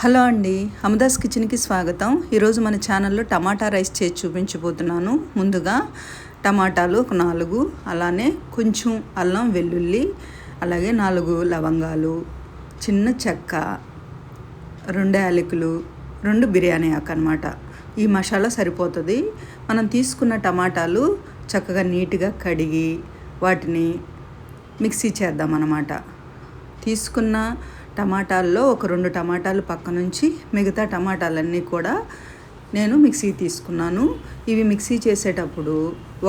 Hello అండి అమదాస్ కిచెన్కి స్వాగతం. ఈరోజు మన ఛానల్లో టమాటా రైస్ చేసి చూపించబోతున్నాను. ముందుగా టమాటాలు ఒక నాలుగు అలానే కొంచెం అల్లం వెల్లుల్లి అలాగే నాలుగు లవంగాలు చిన్న చెక్క రెండు యాలకులు రెండు బిర్యానీ ఆకు అనమాట ఈ మసాలా సరిపోతుంది. మనం తీసుకున్న టమాటాలు చక్కగా నీట్గా కడిగి వాటిని మిక్సీ చేద్దాం అన్నమాట తీసుకున్న టమాటాల్లో ఒక రెండు టమాటాలు పక్క నుంచి మిగతా టమాటాలన్నీ కూడా నేను మిక్సీ తీసుకున్నాను. ఇవి మిక్సీ చేసేటప్పుడు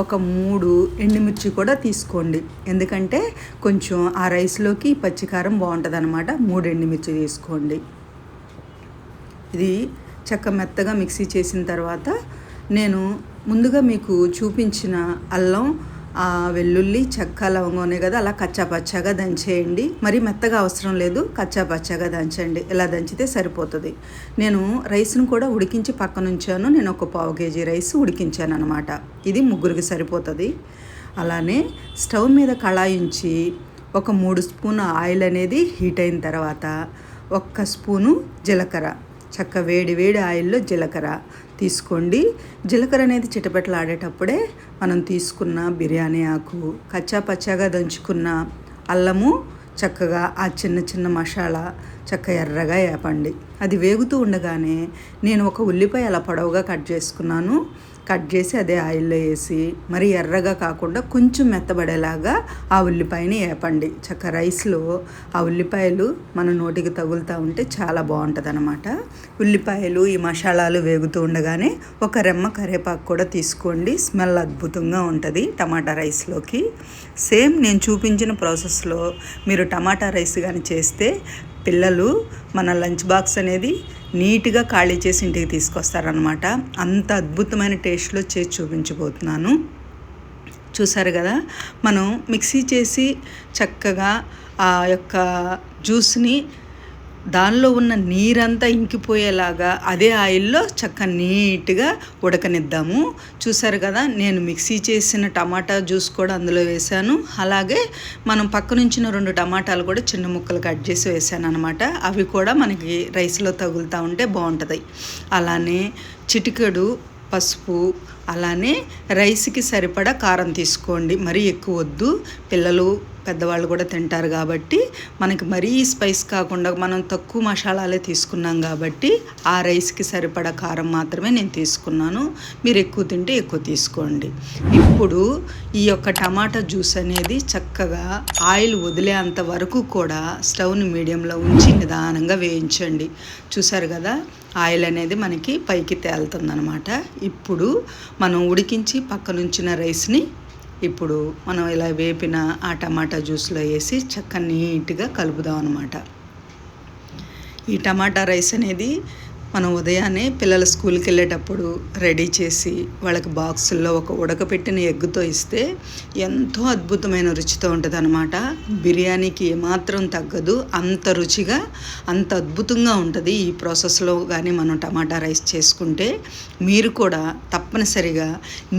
ఒక మూడు ఎండుమిర్చి కూడా తీసుకోండి. ఎందుకంటే కొంచెం ఆ రైస్లోకి పచ్చికారం బాగుంటుంది అనమాట మూడు ఎండుమిర్చి తీసుకోండి. ఇది చక్క మెత్తగా మిక్సీ చేసిన తర్వాత నేను ముందుగా మీకు చూపించిన అల్లం వెల్లుల్లి చెక్క లవంగం కదా అలా కచ్చా పచ్చాగా దంచేయండి. మరి మెత్తగా అవసరం లేదు కచ్చా పచ్చాగా దంచండి. ఇలా దంచితే సరిపోతుంది. నేను రైస్ను కూడా ఉడికించి పక్కన ఉంచాను. నేను ఒక పావు కేజీ రైస్ ఉడికించాను అనమాట ఇది ముగ్గురికి సరిపోతుంది. అలానే స్టవ్ మీద కళాయించి ఒక మూడు స్పూన్ ఆయిల్ అనేది హీట్ అయిన తర్వాత ఒక్క స్పూను జీలకర్ర. చక్క వేడి వేడి ఆయిల్లో జీలకర్ర తీసుకోండి. జీలకర్ర అనేది చిటపెట్టలాడేటప్పుడే మనం తీసుకున్న బిర్యానీ ఆకు కచ్చా పచ్చాగా దంచుకున్న అల్లము చక్కగా ఆ చిన్న చిన్న మసాలా చక్క ఎర్రగా వేపండి అది వేగుతూ ఉండగానే నేను ఒక ఉల్లిపాయ అలా పొడవుగా కట్ చేసుకున్నాను. కట్ చేసి అదే ఆయిల్లో వేసి మరి ఎర్రగా కాకుండా కొంచెం మెత్తబడేలాగా ఆ ఉల్లిపాయని వేపండి చక్క రైస్లో ఆ ఉల్లిపాయలు మన నోటికి తగులుతూ ఉంటే చాలా బాగుంటుంది అనమాట ఉల్లిపాయలు ఈ మసాలాలు వేగుతూ ఉండగానే ఒక రెమ్మ కరేపాకు కూడా తీసుకోండి. స్మెల్ అద్భుతంగా ఉంటుంది టమాటా రైస్లోకి. సేమ్ నేను చూపించిన ప్రాసెస్లో మీరు టమాటా రైస్ కానీ చేస్తే పిల్లలు మన లంచ్ బాక్స్ అనేది నీట్గా ఖాళీ చేసి ఇంటికి తీసుకొస్తారనమాట అంత అద్భుతమైన టేస్ట్లో చేసి చూపించబోతున్నాను. చూసారు కదా? మనం మిక్సీ చేసి చక్కగా ఆ యొక్క జ్యూస్ని దానిలో ఉన్న నీరంతా ఇంకిపోయేలాగా అదే ఆయిల్లో చక్క నీట్గా ఉడకనిద్దాము. చూసారు కదా నేను మిక్సీ చేసిన టమాటా జ్యూస్ కూడా అందులో వేశాను. అలాగే మనం పక్కనుంచిన రెండు టమాటాలు కూడా చిన్న ముక్కలు కట్ చేసి వేసాను అనమాట అవి కూడా మనకి రైస్లో తగులుతూ ఉంటే బాగుంటుంది. అలానే చిటికెడు పసుపు అలానే రైస్కి సరిపడా కారం తీసుకోండి. మరీ ఎక్కువ వద్దు. పిల్లలు పెద్దవాళ్ళు కూడా తింటారు కాబట్టి మనకి మరీ స్పైస్ కాకుండా మనం తక్కువ మసాలాలే తీసుకున్నాం కాబట్టి ఆ రైస్కి సరిపడా కారం మాత్రమే నేను తీసుకున్నాను. మీరు ఎక్కువ తింటే ఎక్కువ తీసుకోండి. ఇప్పుడు ఈ యొక్క టమాటా జ్యూస్ అనేది చక్కగా ఆయిల్ వదిలేంత వరకు కూడా స్టవ్ని మీడియంలో ఉంచి నిదానంగా వేయించండి. చూసారు కదా? ఆయిల్ అనేది మనకి పైకి తేలుతుందనమాట ఇప్పుడు మనం ఉడికించి పక్కనుంచిన రైస్ని ఇప్పుడు మనం ఇలా వేపిన ఆ టమాటా జ్యూస్లో వేసి చక్క నీట్గా కలుపుదాం అనమాట ఈ టమాటా రైస్ అనేది మనం ఉదయాన్నే పిల్లల స్కూల్కి వెళ్ళేటప్పుడు రెడీ చేసి వాళ్ళకి బాక్సుల్లో ఒక ఉడకపెట్టిన ఎగ్గుతో ఇస్తే ఎంతో అద్భుతమైన రుచితో ఉంటుంది అనమాట బిర్యానీకి ఏమాత్రం తగ్గదు అంత రుచిగా అంత అద్భుతంగా ఉంటుంది ఈ ప్రాసెస్లో కానీ మనం టమాటా రైస్ చేసుకుంటే. మీరు కూడా తప్పనిసరిగా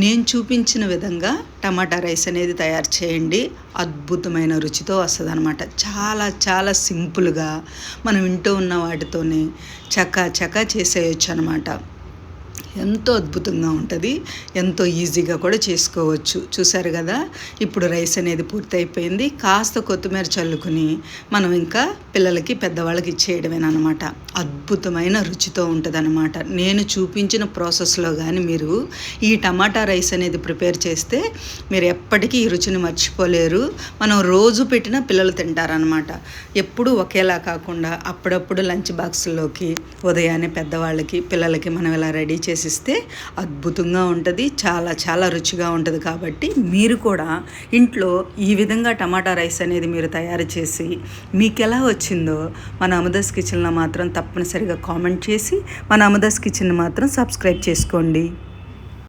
నేను చూపించిన విధంగా టమాటా రైస్ అనేది తయారు చేయండి. అద్భుతమైన రుచితో వస్తుంది అనమాట చాలా చాలా సింపుల్గా మనం ఇంట్లో ఉన్న వాటితోనే చకా చకా చేసేయచ్చు అనమాట ఎంతో అద్భుతంగా ఉంటుంది. ఎంతో ఈజీగా కూడా చేసుకోవచ్చు. చూసారు కదా? ఇప్పుడు రైస్ అనేది పూర్తయిపోయింది. కాస్త కొత్తిమీర చల్లుకుని మనం ఇంకా పిల్లలకి పెద్దవాళ్ళకి ఇచ్చేయడమేనమాట అద్భుతమైన రుచితో ఉంటుందన్నమాట. నేను చూపించిన ప్రాసెస్లో కానీ మీరు ఈ టమాటా రైస్ అనేది ప్రిపేర్ చేస్తే మీరు ఎప్పటికీ ఈ రుచిని మర్చిపోలేరు. మనం రోజు పెట్టిన పిల్లలు తింటారనమాట ఎప్పుడు ఒకేలా కాకుండా అప్పుడప్పుడు లంచ్ బాక్స్లోకి ఉదయాన్నే పెద్దవాళ్ళకి పిల్లలకి మనం ఇలా రెడీ చేసి చేసిస్తే అద్భుతంగా ఉంటుంది చాలా చాలా రుచిగా ఉంటుంది కాబట్టి మీరు కూడా ఇంట్లో ఈ విధంగా టమాటా రైస్ అనేది మీరు తయారు చేసి మీకు ఎలా వచ్చిందో మన అమదస్ కిచెన్లో మాత్రం తప్పనిసరిగా కామెంట్ చేసి మన అమదస్ కిచెన్ మాత్రం సబ్స్క్రైబ్ చేసుకోండి.